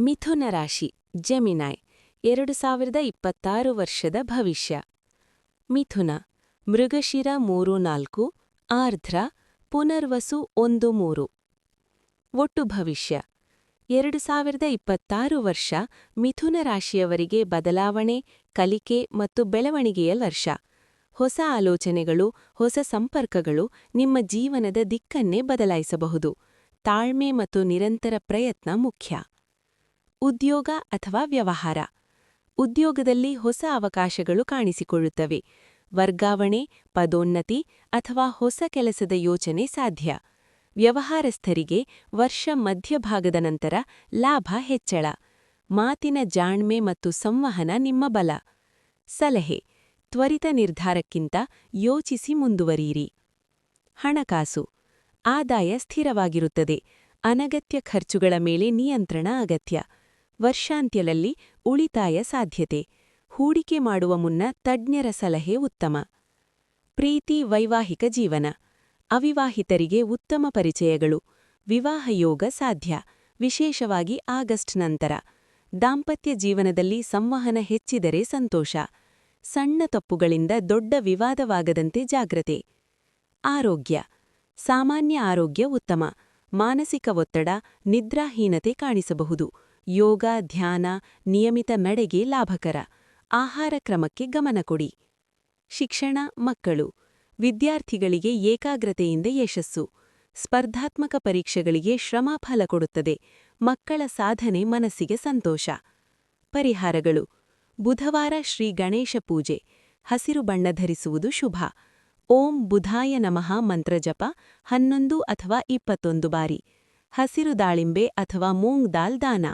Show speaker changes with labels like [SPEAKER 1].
[SPEAKER 1] ಮಿಥುನ ರಾಶಿ, ಜೆಮಿನಾಯ್, ಎರಡು ಸಾವಿರದ ಇಪ್ಪತ್ತಾರು ವರ್ಷದ ಭವಿಷ್ಯ. ಮಿಥುನ, ಮೃಗಶಿರ ಮೂರು ನಾಲ್ಕು, ಆರ್ಧ್ರ, ಪುನರ್ವಸು ಒಂದು ಮೂರು. ಒಟ್ಟು ಭವಿಷ್ಯ, ಎರಡು ಸಾವಿರದ ಇಪ್ಪತ್ತಾರು ವರ್ಷ, ಮಿಥುನ ರಾಶಿಯವರಿಗೆ ಬದಲಾವಣೆ, ಕಲಿಕೆ ಮತ್ತು ಬೆಳವಣಿಗೆಯ ವರ್ಷ. ಹೊಸ ಆಲೋಚನೆಗಳು, ಹೊಸ ಸಂಪರ್ಕಗಳು ನಿಮ್ಮ ಜೀವನದ ದಿಕ್ಕನ್ನೇ ಬದಲಾಯಿಸಬಹುದು. ತಾಳ್ಮೆ ಮತ್ತು ನಿರಂತರ ಪ್ರಯತ್ನ ಮುಖ್ಯ. ಉದ್ಯೋಗ ಅಥವಾ ವ್ಯವಹಾರ. ಉದ್ಯೋಗದಲ್ಲಿ ಹೊಸ ಅವಕಾಶಗಳು ಕಾಣಿಸಿಕೊಳ್ಳುತ್ತವೆ. ವರ್ಗಾವಣೆ, ಪದೋನ್ನತಿ ಅಥವಾ ಹೊಸ ಕೆಲಸದ ಯೋಚನೆ ಸಾಧ್ಯ. ವ್ಯವಹಾರಸ್ಥರಿಗೆ ವರ್ಷ ಮಧ್ಯಭಾಗದ ನಂತರ ಲಾಭ ಹೆಚ್ಚಳ. ಮಾತಿನ ಜಾಣ್ಮೆ ಮತ್ತು ಸಂವಹನ ನಿಮ್ಮ ಬಲ. ಸಲಹೆ, ತ್ವರಿತ ನಿರ್ಧಾರಕ್ಕಿಂತ ಯೋಚಿಸಿ ಮುಂದುವರಿಯಿರಿ. ಹಣಕಾಸು, ಆದಾಯ ಸ್ಥಿರವಾಗಿರುತ್ತದೆ. ಅನಗತ್ಯ ಖರ್ಚುಗಳ ಮೇಲೆ ನಿಯಂತ್ರಣ ಅಗತ್ಯ. ವರ್ಷಾಂತ್ಯದಲ್ಲಿ ಉಳಿತಾಯ ಸಾಧ್ಯತೆ. ಹೂಡಿಕೆ ಮಾಡುವ ಮುನ್ನ ತಜ್ಞರ ಸಲಹೆ ಉತ್ತಮ. ಪ್ರೀತಿ ವೈವಾಹಿಕ ಜೀವನ. ಅವಿವಾಹಿತರಿಗೆ ಉತ್ತಮ ಪರಿಚಯಗಳು. ವಿವಾಹ ಯೋಗ ಸಾಧ್ಯ. ವಿಶೇಷವಾಗಿ ಆಗಸ್ಟ್ ನಂತರ. ದಾಂಪತ್ಯ ಜೀವನದಲ್ಲಿ ಸಂವಹನ ಹೆಚ್ಚಿದರೆ ಸಂತೋಷ. ಸಣ್ಣ ತಪ್ಪುಗಳಿಂದ ದೊಡ್ಡ ವಿವಾದವಾಗದಂತೆ ಜಾಗ್ರತೆ. ಆರೋಗ್ಯ. ಸಾಮಾನ್ಯ ಆರೋಗ್ಯ ಉತ್ತಮ. ಮಾನಸಿಕ ಒತ್ತಡ, ನಿದ್ರಾಹೀನತೆ ಕಾಣಿಸಬಹುದು. ಯೋಗ, ಧ್ಯಾನ, ನಿಯಮಿತ ನಡೆಗೆ ಲಾಭಕರ. ಆಹಾರ ಕ್ರಮಕ್ಕೆ ಗಮನ ಕೊಡಿ. ಶಿಕ್ಷಣ, ಮಕ್ಕಳು. ವಿದ್ಯಾರ್ಥಿಗಳಿಗೆ ಏಕಾಗ್ರತೆಯಿಂದ ಯಶಸ್ಸು. ಸ್ಪರ್ಧಾತ್ಮಕ ಪರೀಕ್ಷೆಗಳಿಗೆ ಶ್ರಮ ಫಲ ಕೊಡುತ್ತದೆ. ಮಕ್ಕಳ ಸಾಧನೆ ಮನಸ್ಸಿಗೆ ಸಂತೋಷ. ಪರಿಹಾರಗಳು. ಬುಧವಾರ ಶ್ರೀ ಗಣೇಶ ಪೂಜೆ. ಹಸಿರು ಬಣ್ಣ ಧರಿಸುವುದು ಶುಭ. ಓಂ ಬುಧಾಯ ನಮಃ ಮಂತ್ರಜಪ ಹನ್ನೊಂದು ಅಥವಾ ಇಪ್ಪತ್ತೊಂದು ಬಾರಿ. ಹಸಿರು ದಾಳಿಂಬೆ ಅಥವಾ ಮೂಂಗ್ ದಾಲ್ ದಾನ.